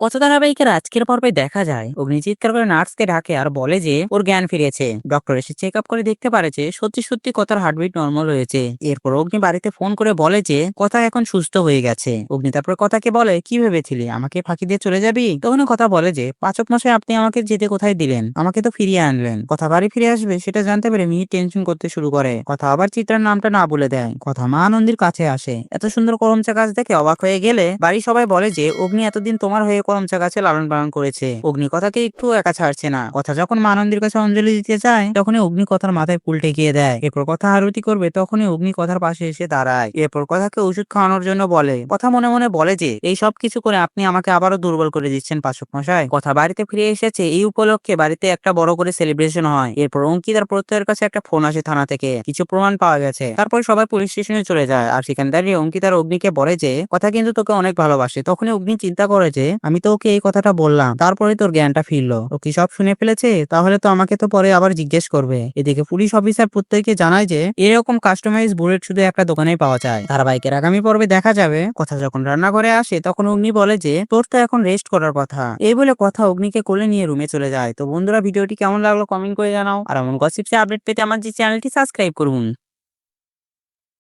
কত ধারাবাহিকের আজকের পর্বে দেখা যায়? অগ্নি চিৎকার করে নার্সকে ডাকে আর বলে যে, ওর জ্ঞান ফিরেছে। ডক্টর এসে চেক আপ করে দেখতে পারে যে, সত্যি সত্যি কথার হার্টবিট নর্মাল হয়েছে এরপর অগ্নি বাড়িতে ফোন করে বলে যে, কথা এখন সুস্থ হয়ে গেছে। অগ্নি তারপর কথাকে বলে, কি ভেবেছিলি? আমাকে ফাঁকি দিয়ে চলে যাবি? তখন কথা বলে যে, পাঁচক মাসে আপনি আমাকে যেতে কোথায় দিলেন? আমাকে তো ফিরিয়ে আনলেন। কথা বাড়ি ফিরে আসবে, সেটা জানতে পেরে মিহি টেনশন করতে শুরু করে। কথা আবার চিত্রার নামটা না বলে দেয়। কথা মা আনন্দির কাছে আসে। এত সুন্দর করমচা কাজ দেখে অবাক হয়ে গেলে বাড়ি সবাই বলে যে, অগ্নি, এতদিন তোমার হয়ে করমচা গাছে লালন পালন করেছে। অগ্নি কথাকে একটু একা ছাড়ছে না। কথা যখন মা আনন্দির কাছে অঞ্জলি দিতে চায় তখনই অগ্নি কথার মাথায় ফুল টেকিয়ে দেয়। এরপর কথা আরতি করবে, তখনই অগ্নি কথার পাশে এসে দাঁড়ায়। এরপর কথাকে ওষুধ খাওয়ানোর জন্য বলে। কথা মনে মনে বলে যে, এই সব কিছু করে আপনি আমাকে আবারও দুর্বল করে দিচ্ছেন পাশক মশাই। কথা বাড়িতে ফিরে এসেছে, এই উপলক্ষে বাড়িতে একটা বড় করে সেলিব্রেশন হয়। এরপর অঙ্কিতার প্রত্যয়ের কাছে একটা ফোন আসে থানা থেকে। কিছু প্রমাণ পাওয়া গেছে। তারপর সবাই পুলিশ স্টেশনে চলে যায়। আর সেখানে দাঁড়িয়ে অঙ্কিতার অগ্নিকে বলে যে, কথা কিন্তু তোকে অনেক ভালোবাসে। তখনই অগ্নি চিন্তা করে যে, আমি তো ওকে এই কথাটা বললাম। তারপরে তোর জ্ঞানটা ফিরলো। ও কি সব শুনে ফেলেছে? তাহলে তো আমাকে তো পরে আবার জিজ্ঞেস করবে। এদিকে পুলিশ অফিসার প্রত্যেককে জানায় যে, এরকম কাস্টমাইজ বুলেট শুধু একটা দোকানেই পাওয়া যায়। ধারাবাহিকের আগামী পর্বে দেখা যাবে। কথা যখন রান্না রান্নাঘরে আসে, তখন অগ্নি বলে যে, তোর তো এখন রেস্ট করার কথা। এই বলে কথা অগ্নিকে কোলে নিয়ে রুমে চলে যায়। তো বন্ধুরা, ভিডিওটি কেমন লাগল কমেন্ট করে জানাও। আর এমন গসিপসে আপডেট পেতে আমার যে চ্যানেলটি সাবস্ক্রাইব করুন।